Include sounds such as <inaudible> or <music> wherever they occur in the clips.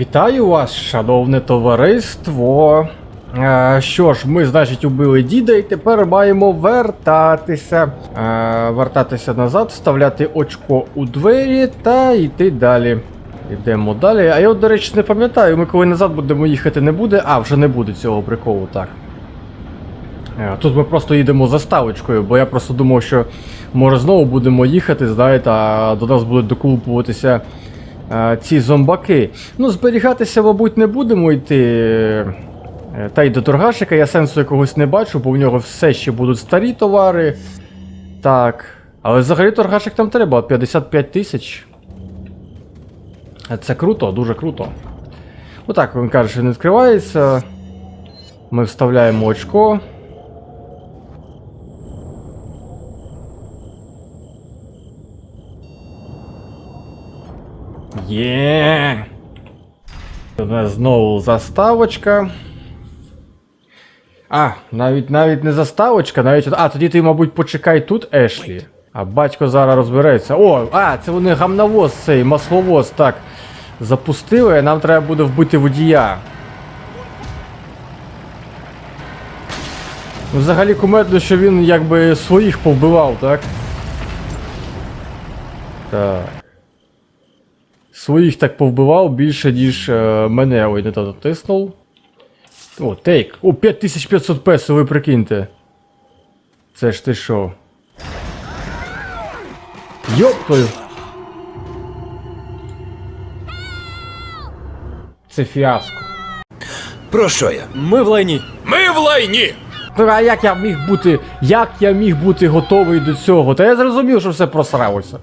Вітаю вас, шановне товариство. Е, що ж, ми, значить, убили діда і тепер маємо вертатися. Е, вертатися назад, вставляти очко у двері та йти далі. Йдемо далі. А я, от, до речі, не пам'ятаю, ми коли назад будемо їхати, не буде. А, вже не буде цього приколу, так. Е, Тут ми просто їдемо заставочкою, бо я просто думав, що може знову будемо їхати, знаєте, а до нас будуть докупуватися ці зомбаки. Ну, зберігатися, мабуть, не будемо йти. Е, Та й до торгашика я сенсу якогось не бачу, бо в нього все ще будуть старі товари. Так. Але взагалі торгашик там треба 55 тисяч. Е, Це круто, дуже круто. Отак він каже, що не відкривається. Ми вставляємо очко. Є. У нас знову заставочка. А, навіть навіть не заставочка, навіть. А, тоді ти, мабуть, почекай тут, Ешлі. А батько зараз розбереться. О, а, це вони гамнавоз цей, масловоз, так. Запустили, нам треба буде вбити водія. Ну, взагалі кумедно, що він якби своїх повбивав, так? Так. Своїх так повбивав більше, ніж е, мене. Ой, не то натиснув. О, тейк. О, 5500 песо, ви прикиньте. Це ж ти що? Йоптою. Це фіаско. Про що я? Ми в лайні. Ми в лайні! Ну, а як я міг бути. Як я міг бути готовий до цього? Та я зрозумів, що все просралося.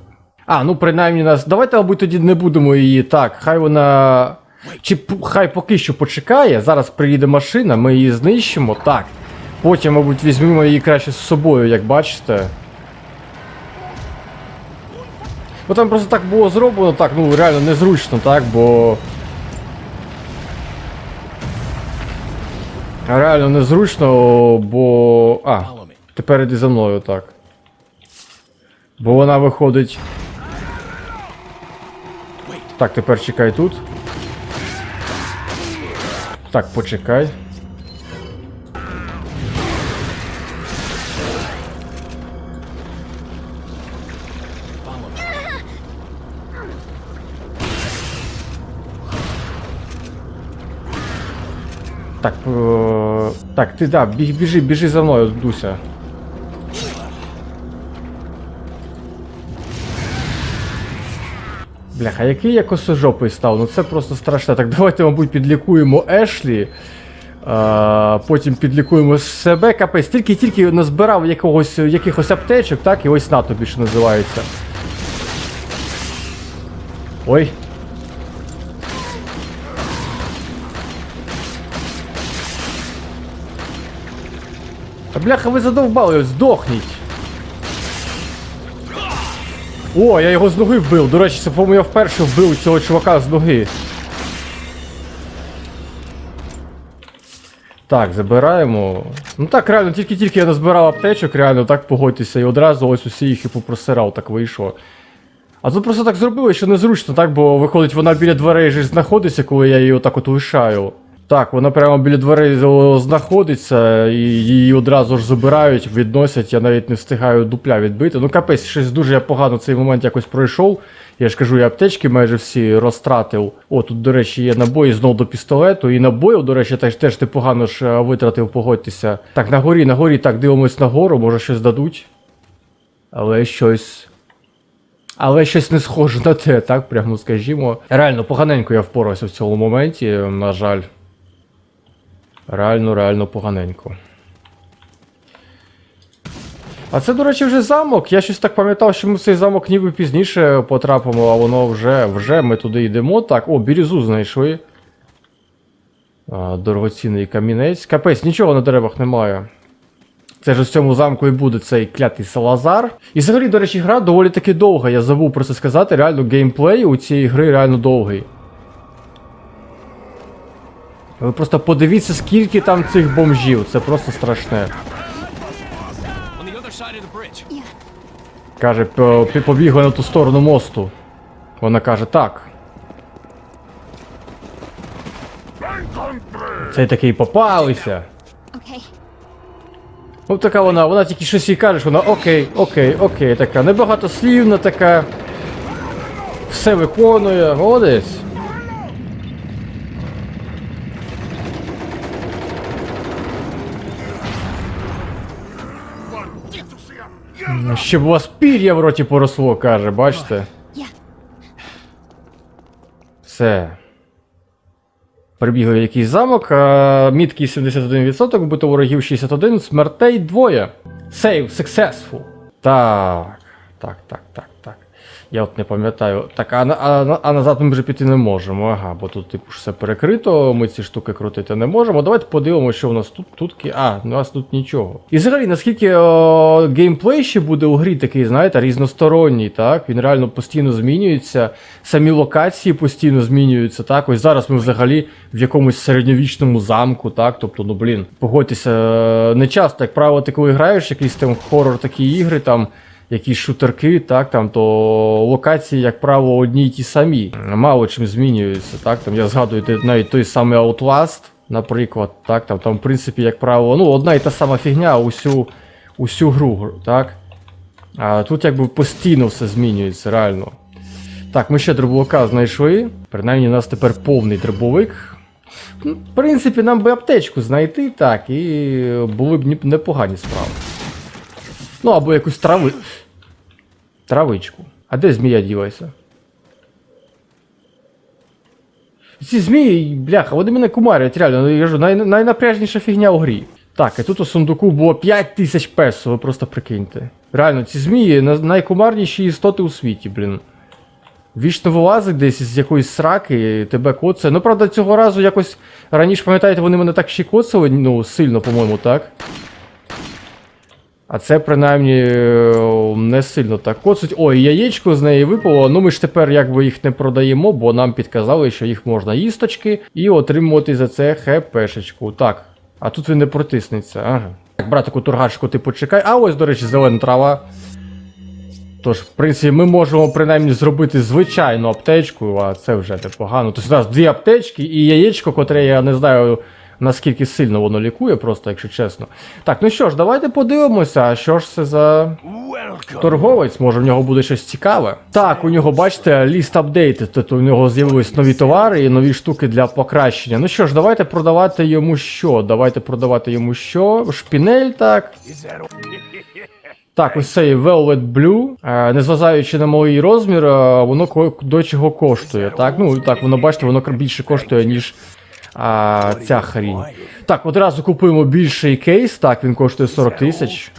А, ну принаймні нас. Давайте, мабуть, тоді не будемо її так. Хай вона. Чи хай поки що почекає. Зараз приїде машина, ми її знищимо. Так. Потім, мабуть, візьмемо її краще з собою, як бачите. Бо там просто так було зроблено, так, ну реально незручно, так, бо. Реально незручно, бо. А, тепер іди за мною, так. Бо вона виходить. Так, тепер чекай тут. Так, почекай. Так, е, так, ти да, біжи, біжи за мною, Дуся. Бляха, який я косожопий став, ну це просто страшно. Так, давайте, мабуть, підлікуємо Ешлі. А, потім підлікуємо себе, капець. Тільки тільки назбирав якогось, якихось аптечок, так, і ось на тобі що називається. Ой. Та бляха, ви задовбали, здохніть. О, я його з ноги вбив. До речі, це, по-моєму, я вперше вбив цього чувака з ноги. Так, забираємо. Ну так, реально, тільки-тільки я назбирав аптечок, реально, так погодьтеся, і одразу ось усі їх і попросирав, так вийшло. А тут просто так зробили, що незручно, так, бо виходить, вона біля дверей же знаходиться, коли я її отак от лишаю. Так, вона прямо біля дверей знаходиться, і її одразу ж забирають, відносять, я навіть не встигаю дупля відбити. Ну капець, щось дуже я погано цей момент якось пройшов. Я ж кажу, я аптечки майже всі розтратив. О, тут, до речі, є набої знов до пістолету. І набоїв, до речі, теж, теж ти погано ж витратив, погодьтеся. Так, на горі, на горі, так, дивимось нагору, може щось дадуть. Але щось. Але щось не схоже на те, так, прямо скажімо. Реально, поганенько я впорався в цьому моменті, на жаль. Реально, реально поганенько. А це, до речі, вже замок. Я щось так пам'ятав, що ми в цей замок ніби пізніше потрапимо, а воно вже вже ми туди йдемо. Так, о, бірюзу знайшли. А, дорогоцінний камінець. Капець, нічого на деревах немає. Це ж у цьому замку і буде цей клятий Салазар. І взагалі, до речі, гра доволі таки довга. Я забув про це сказати. Реально, геймплей у цієї гри реально довгий. Ви просто подивіться, скільки там цих бомжів. Це просто страшне. Каже, «По- пі- побігли на ту сторону мосту. Вона каже, так. Це такий попалися. Okay. Ну така вона, вона тільки щось їй кажеш, вона окей, окей, окей, така небагатослівна така. Все виконує, молодець. Щоб у вас пір'я в роті поросло, каже, бачите? Все. Прибігли в якийсь замок, а, мітки 71%, вбито ворогів 61, смертей двоє. Save successful. Так, так, так, так. Я от не пам'ятаю. Так, а, а, а назад ми вже піти не можемо. Ага, бо тут типу все перекрито, ми ці штуки крутити не можемо. Давайте подивимося, що у нас тут. тут А, у нас тут нічого. І взагалі, наскільки о, геймплей ще буде у грі такий, знаєте, різносторонній, так? Він реально постійно змінюється. Самі локації постійно змінюються. Так, ось зараз ми взагалі в якомусь середньовічному замку, так. Тобто, ну блін, погодьтеся, е, не часто, як правило, ти коли граєш якісь там хорор такі ігри, там якісь шутерки, так, там, то локації, як правило, одні й ті самі. Мало чим змінюються. Так, там, я згадую навіть той самий Outlast, наприклад, так, там, там, в принципі, як правило, ну, одна і та сама фігня усю, усю гру, так. А тут якби постійно все змінюється, реально. Так, ми ще дробовика знайшли. Принаймні, у нас тепер повний дробовик. В принципі, нам би аптечку знайти, так, і були б непогані справи. Ну, або якусь трави. Травичку. А де змія ділася? Ці змії, бляха, вони мене кумарять, реально. Я кажу, най, найнапряжніша фігня у грі. Так, і тут у сундуку було 5 тисяч песо, ви просто прикиньте. Реально, ці змії найкумарніші істоти у світі, блін. Вічно вилазить десь з якоїсь сраки, тебе коцає. Ну, правда, цього разу якось раніше, пам'ятаєте, вони мене так ще коцали, ну, сильно, по-моєму, так? А це принаймні е, не сильно так коцуть. Ой, яєчко з неї випало. Ну ми ж тепер якби їх не продаємо, бо нам підказали, що їх можна їсточки і отримувати за це хпшечку. Так. А тут він не протиснеться. Ага. Так, братику тургашку, ти почекай. А ось, до речі, зелена трава. Тож, в принципі, ми можемо принаймні зробити звичайну аптечку, а це вже непогано. Тобто у нас дві аптечки і яєчко, котре я не знаю наскільки сильно воно лікує, просто, якщо чесно. Так, ну що ж, давайте подивимося, а що ж це за торговець, може в нього буде щось цікаве. Так, у нього, бачите, ліст апдейт, тобто у нього з'явились нові товари і нові штуки для покращення. Ну що ж, давайте продавати йому що? Давайте продавати йому що? Шпінель, так. Так, ось цей Velvet Blue, е, незважаючи на малий розмір, е, воно до чого коштує. Так, ну так, воно бачите, воно більше коштує, ніж а, ця хрінь. Так, одразу купуємо більший кейс, так, він коштує 40 тисяч.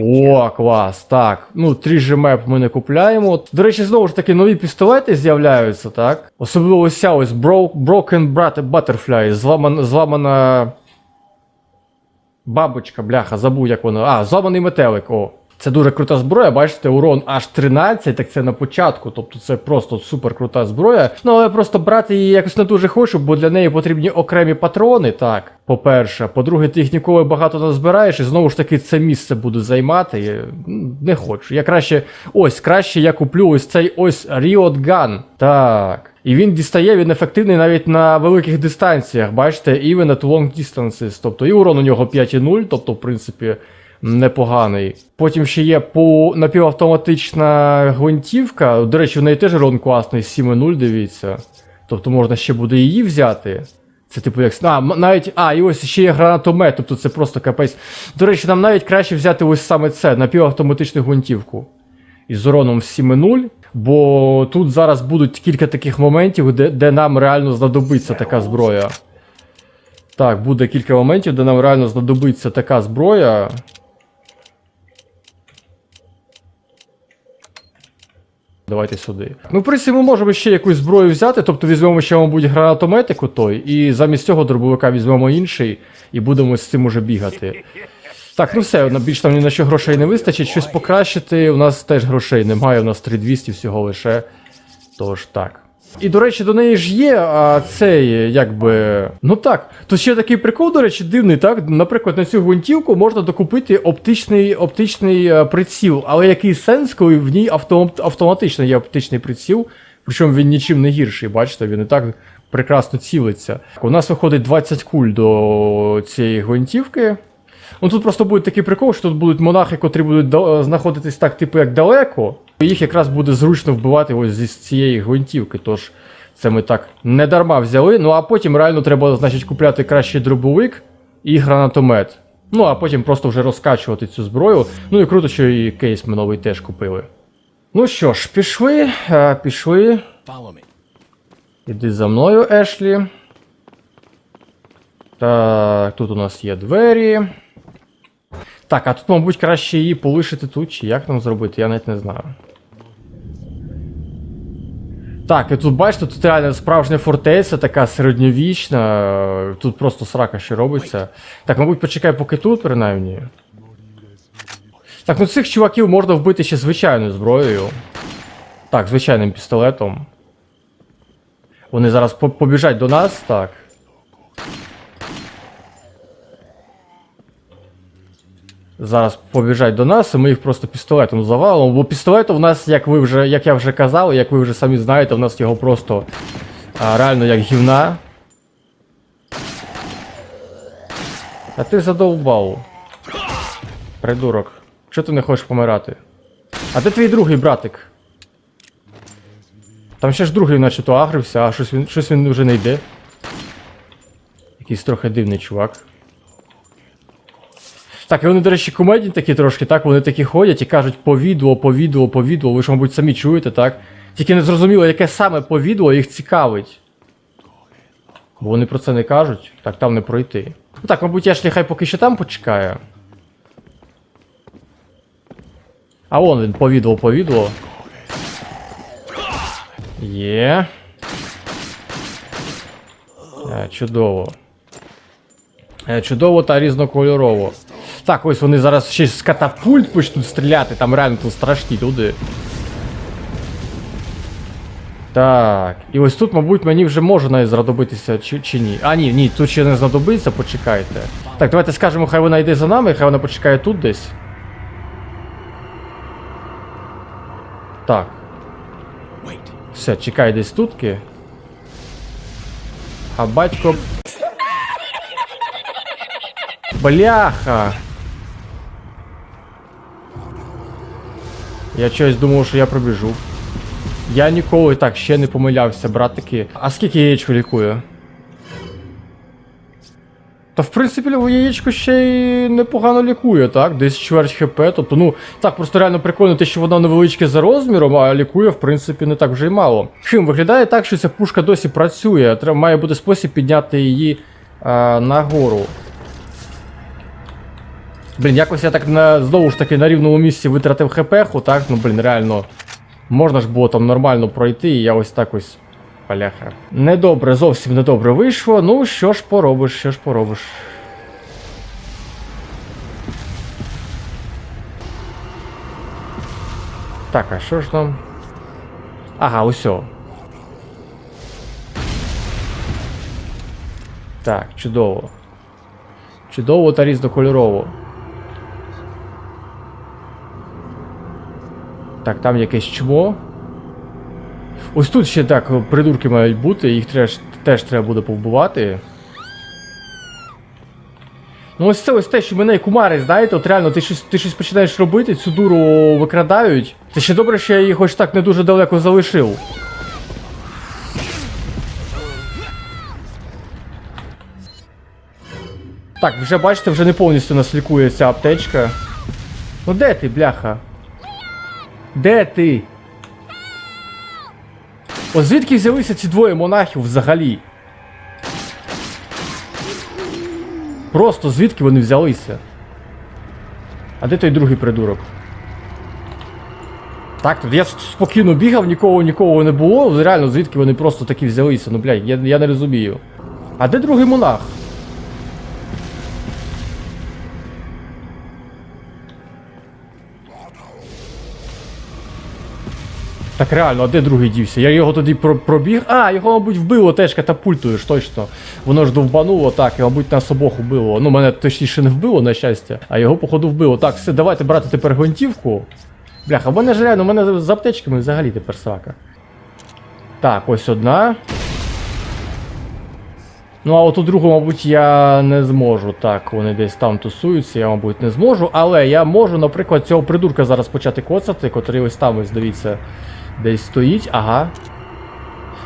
О, клас, так. Ну, 3G Map ми не купляємо. До речі, знову ж таки, нові пістолети з'являються, так? Особливо ось ця ось Bro- Broken Butterfly, зламана, зламана Бабочка, бляха, забув, як воно. А, зламаний метелик. О. Це дуже крута зброя, бачите, урон аж 13, так це на початку. Тобто це просто супер крута зброя. Ну, але просто брати її якось не дуже хочу, бо для неї потрібні окремі патрони, так. По-перше. По-друге, ти їх ніколи багато не збираєш, і знову ж таки це місце буду займати. Не хочу. Я краще. Ось, краще я куплю ось цей ось Riot Gun. Так. І він дістає, він ефективний навіть на великих дистанціях, бачите, even at long distances. Тобто і урон у нього 5,0, тобто, в принципі, непоганий. Потім ще є по напівавтоматична гвинтівка. До речі, в неї теж урон класний, 7,0, дивіться. Тобто можна ще буде її взяти. Це типу як. А, навіть. А, і ось ще є гранатомет, тобто це просто капець. До речі, нам навіть краще взяти ось саме це, напівавтоматичну гвинтівку із уроном 7,0, бо тут зараз будуть кілька таких моментів, де, де нам реально знадобиться така зброя. Так, буде кілька моментів, де нам реально знадобиться така зброя. Давайте сюди. Ну, в принципі, ми можемо ще якусь зброю взяти, тобто візьмемо ще, мабуть, гранатометику той, і замість цього дробовика візьмемо інший, і будемо з цим уже бігати. Так, ну все, більш там ні на що грошей не вистачить. Щось покращити. У нас теж грошей немає, у нас 3200 всього лише. Тож так. І, до речі, до неї ж є а, цей, якби. Ну так. Тут ще такий прикол, до речі, дивний, так? Наприклад, на цю гвинтівку можна докупити оптичний, оптичний е, приціл. Але який сенс, коли в ній автом, автоматично є оптичний приціл, причому він нічим не гірший, бачите, він і так прекрасно цілиться. У нас виходить 20 куль до цієї гвинтівки. Ну тут просто буде такий прикол, що тут будуть монахи, котрі будуть да- знаходитись так, типу, як далеко. Їх якраз буде зручно вбивати ось зі цієї гвинтівки. Тож це ми так не дарма взяли. Ну а потім реально треба, значить, купляти кращий дробовик і гранатомет. Ну а потім просто вже розкачувати цю зброю. Ну і круто, що і кейс ми новий теж купили. Ну що ж, пішли, е, пішли. Іди за мною, Ешлі. Так, тут у нас є двері. Так, а тут, мабуть, краще її полишити тут, чи як нам зробити, я навіть не знаю. Так, і тут бачите, тут реально справжня фортеця, така середньовічна. Тут просто срака ще робиться. Так, мабуть, почекай, поки тут, принаймні. Так, ну цих чуваків можна вбити ще звичайною зброєю. Так, звичайним пістолетом. Вони зараз побіжать до нас, так. Зараз побіжать до нас, і ми їх просто пістолетом завалимо. Бо пістолет у нас, як ви вже, як я вже казав, як ви вже самі знаєте, у нас його просто а, реально як гівна. А ти задовбав. Придурок. Чого ти не хочеш помирати? А де твій другий братик? Там ще ж другий наче-то агрився, а щось він, щось він вже не йде. Якийсь трохи дивний чувак. Так, і вони, до речі, комедні такі трошки, так? Вони такі ходять і кажуть по відео, по відео, по відео. Ви ж, мабуть, самі чуєте, так? Тільки не зрозуміло, яке саме по відео їх цікавить. Бо вони про це не кажуть, так там не пройти. Ну так, мабуть, Ешлі хай поки що там почекає. А вон він по відео, по відео. Є. Е, чудово. Е, чудово та різнокольорово. Так, ось вони зараз ще з катапульт почнуть стріляти, там реально тут страшні люди. Так, і ось тут, мабуть, мені вже може навіть знадобитися чи, чи ні. А, ні, ні, тут ще не знадобиться, почекайте. Так, давайте скажемо, хай вона йде за нами, хай вона почекає тут десь. Так, все, чекай десь тутки. А батько. Бляха! Я щось думав, що я пробіжу. Я ніколи так ще не помилявся, братики. А скільки яєчко лікує? Та в принципі яєчко ще й непогано лікує, так? Десь чверть хп. Тобто, ну, так, просто реально прикольно те, що вона невеличке за розміром, а лікує, в принципі, не так вже й мало. Хим, виглядає так, що ця пушка досі працює. Треба має бути спосіб підняти її а, нагору. Блін, якось я так на, знову ж таки на рівному місці витратив хп, так? Ну, блін, реально. Можна ж було там нормально пройти, і я ось так ось. Паляха. Недобре, зовсім недобре вийшло. Ну, що ж поробиш, що ж поробиш. Так, а що ж там? Ага, усьо. Так, чудово. Чудово та різнокольорово. Так, там якесь чмо. Ось тут ще так придурки мають бути, їх теж, теж треба буде повбивати. Ну ось це ось те, що мене і кумари, знаєте, от реально ти щось, ти щось починаєш робити, цю дуру викрадають. Це ще добре, що я її хоч так не дуже далеко залишив. Так, вже бачите, вже не повністю нас лікує ця аптечка. Ну де ти, бляха? Де ти? О, звідки взялися ці двоє монахів взагалі? Просто звідки вони взялися? А де той другий придурок? Так, тут я спокійно бігав, нікого нікого не було. Реально, звідки вони просто такі взялися? Ну, блядь, я, я не розумію. А де другий монах? Так реально, а де другий дівся? Я його тоді пробіг. А, його, мабуть, вбило теж катапультою ж точно. Воно ж довбануло, так, і, мабуть, нас обох вбило. Ну, мене точніше не вбило, на щастя, а його, походу, вбило. Так, все, давайте брати тепер гвинтівку. Бляха, мене ж реально, мене з аптечками взагалі тепер срака. Так, ось одна. Ну а от у другу, мабуть, я не зможу. Так, вони десь там тусуються, я, мабуть, не зможу. Але я можу, наприклад, цього придурка зараз почати коцати, котрий ось там, ось дивіться, десь стоїть. Ага.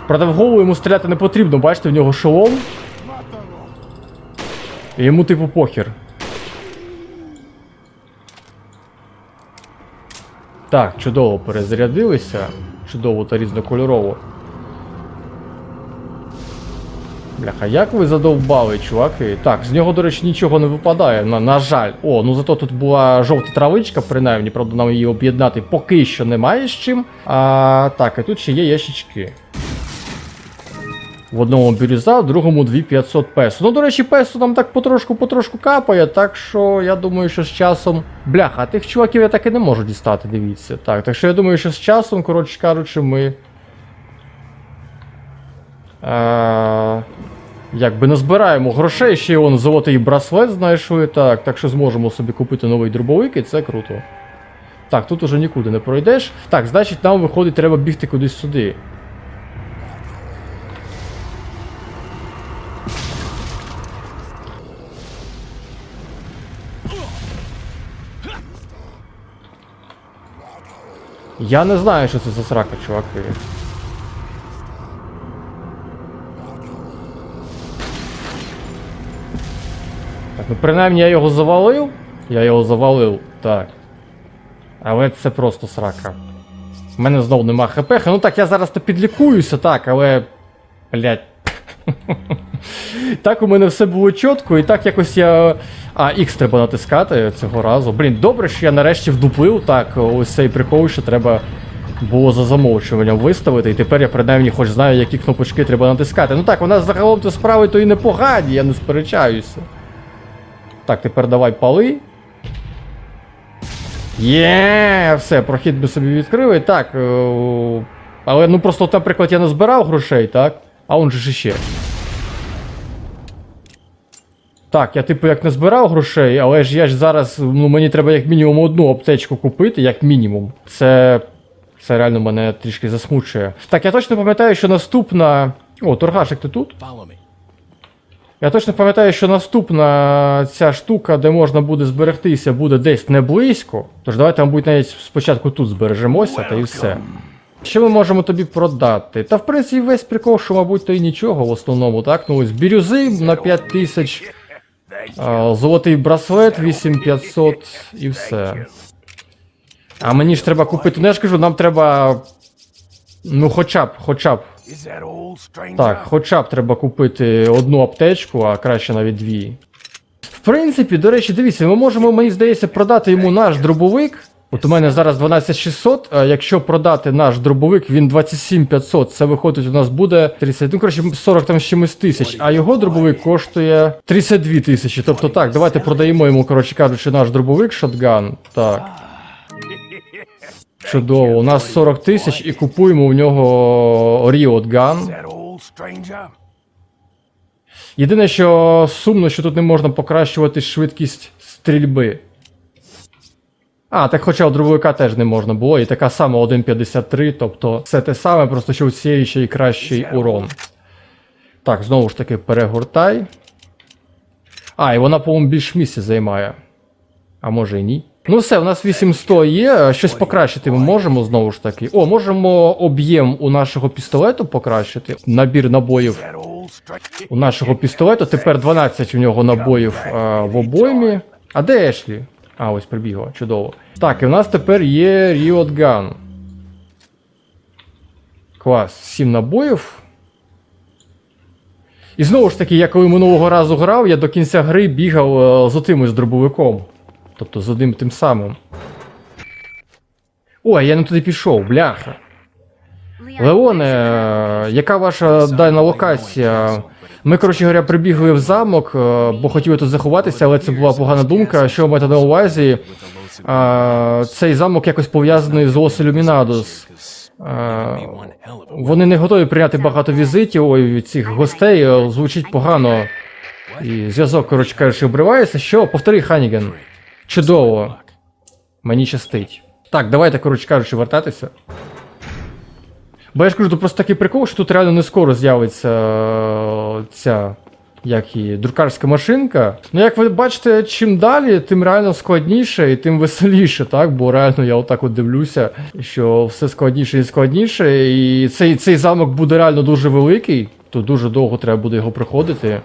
Правда, в голову йому стріляти не потрібно, бачите, в нього шолом. Йому типу похер. Так, чудово перезарядилися. Чудово та різнокольорово. Бляха, як ви задовбали, чуваки. Так, з нього, до речі, нічого не випадає, на, на жаль. О, ну зато тут була жовта травичка, принаймні, правда, нам її об'єднати поки що немає з чим. А, так, і тут ще є ящички. В одному бірюза, в другому 2500 песо. Ну, до речі, песо нам так потрошку-потрошку капає, так що я думаю, що з часом. Бляха, а тих чуваків я так і не можу дістати, дивіться. Так, так що я думаю, що з часом, коротше кажучи, ми. Е, якби назбираємо грошей, ще й он золотий браслет знайшли, так, так що зможемо собі купити новий дробовик, і це круто. Так, тут уже нікуди не пройдеш. Так, значить, нам виходить, треба бігти кудись сюди. Я не знаю, що це за срака, чуваки. Ну принаймні я його завалив. Я його завалив, так. Але це просто срака. У мене знову нема хп. Ну так, я зараз то підлікуюся, так, але. Блять. <laughs> Так у мене все було чітко, і так якось я. А, X треба натискати цього разу. Блін, добре, що я нарешті вдуплив. Так, ось цей прикол, що треба було за замовчуванням виставити. І тепер я принаймні хоч знаю, які кнопочки треба натискати. Ну так, у нас загалом то справи то і непогані, я не сперечаюся. Так, тепер давай пали. Є, все, прохід ми собі відкрили. Так. е, Але ну просто, наприклад, я не збирав грошей, так? А он же ж іще. Так, я типу як не збирав грошей, але ж я ж зараз, ну мені треба як мінімум одну аптечку купити, як мінімум. Це. Це реально мене трішки засмучує. Так, я точно пам'ятаю, що наступна. О, торгашик ти тут? Я точно пам'ятаю, що наступна ця штука, де можна буде зберегтися, буде десь не близько. Тож давайте, мабуть, навіть спочатку тут збережемося та і все. Що ми можемо тобі продати? Та в принципі весь прикол, що, мабуть, то і нічого в основному, так? Ну ось бірюзи на 5000, а, золотий браслет 8500 і все. А мені ж треба купити. Ну я ж кажу, нам треба. Ну, хоча б, хоча б Так, хоча б треба купити одну аптечку, а краще навіть дві. В принципі, до речі, дивіться, ми можемо, мені здається, продати йому наш дробовик. От у мене зараз 12600, а якщо продати наш дробовик, він 27500, це виходить, у нас буде 30, ну коротше, 40 там з чимось тисяч, а його дробовик коштує 32 тисячі. Тобто так, давайте продаємо йому, коротше кажучи, наш дробовик шотган. Так. Чудово, у нас 40 тисяч і купуємо у нього Riot Gun. Єдине, що сумно, що тут не можна покращувати швидкість стрільби. А, так хоча у дробовика теж не можна було, і така сама 1.53, тобто все те саме, просто що у цієї ще й кращий урон. Так, знову ж таки, перегортай. А, і вона, по-моєму, більш місця займає. А може і ні. Ну все, у нас 800 є. Щось покращити ми можемо знову ж таки. О, можемо об'єм у нашого пістолету покращити. Набір набоїв у нашого пістолету. Тепер 12 у нього набоїв а, в обоймі. А де Ешлі? А, ось прибігла, чудово. Так, і в нас тепер є Gun. Клас, 7 набоїв. І знову ж таки, я коли минулого разу грав, я до кінця гри бігав е, з отим із дробовиком. Тобто з одним тим самим. Ой, я не туди пішов, бляха. Леоне, яка ваша дальна локація? Ми, коротше говоря, прибігли в замок, е, бо хотіли тут заховатися, але це була погана думка. Що маєте на увазі? Е, Цей замок якось пов'язаний з Лос Ілюмінадос. Е, Вони не готові прийняти багато візитів ой, цих гостей, звучить погано. І зв'язок, коротше кажучи, обривається. Що? Повтори Ханіген. Чудово. Мені щастить. Так, давайте, коротше кажучи, вертатися. Бо я ж кажу, тут просто такий прикол, що тут реально не скоро з'явиться е, ця як і друкарська машинка. Ну, як ви бачите, чим далі, тим реально складніше і тим веселіше, так? Бо реально я отак от дивлюся, що все складніше і складніше. І цей, цей замок буде реально дуже великий, то дуже довго треба буде його проходити.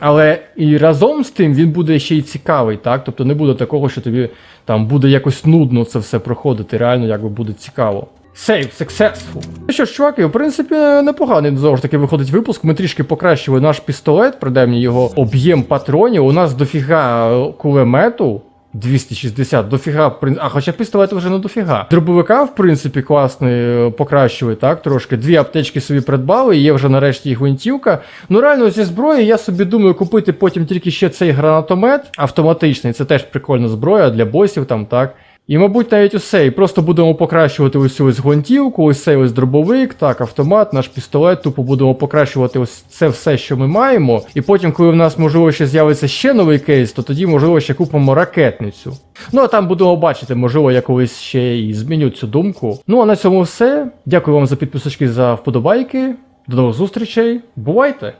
Але і разом з тим він буде ще й цікавий, так? Тобто не буде такого, що тобі там буде якось нудно це все проходити. Реально, якби буде цікаво. Save successful. Ну що ж, чуваки, в принципі, непоганий знову ж таки виходить випуск. Ми трішки покращили наш пістолет, принаймні його об'єм патронів. У нас дофіга кулемету. 260, дофіга, а хоча пістолет вже не дофіга. Дробовика, в принципі, класний покращує, покращили, так, трошки. Дві аптечки собі придбали, є вже нарешті і гвинтівка. Ну реально зі зброї я собі думаю купити потім тільки ще цей гранатомет автоматичний. Це теж прикольна зброя для босів там, так. І, мабуть, навіть усе. І просто будемо покращувати ось ось гвинтівку, ось цей ось дробовик, так, автомат, наш пістолет. Тупо будемо покращувати ось це все, що ми маємо. І потім, коли в нас, можливо, ще з'явиться ще новий кейс, то тоді, можливо, ще купимо ракетницю. Ну, а там будемо бачити, можливо, я колись ще і зміню цю думку. Ну, а на цьому все. Дякую вам за підписочки, за вподобайки. До нових зустрічей. Бувайте!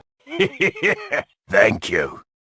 <laughs> Thank you.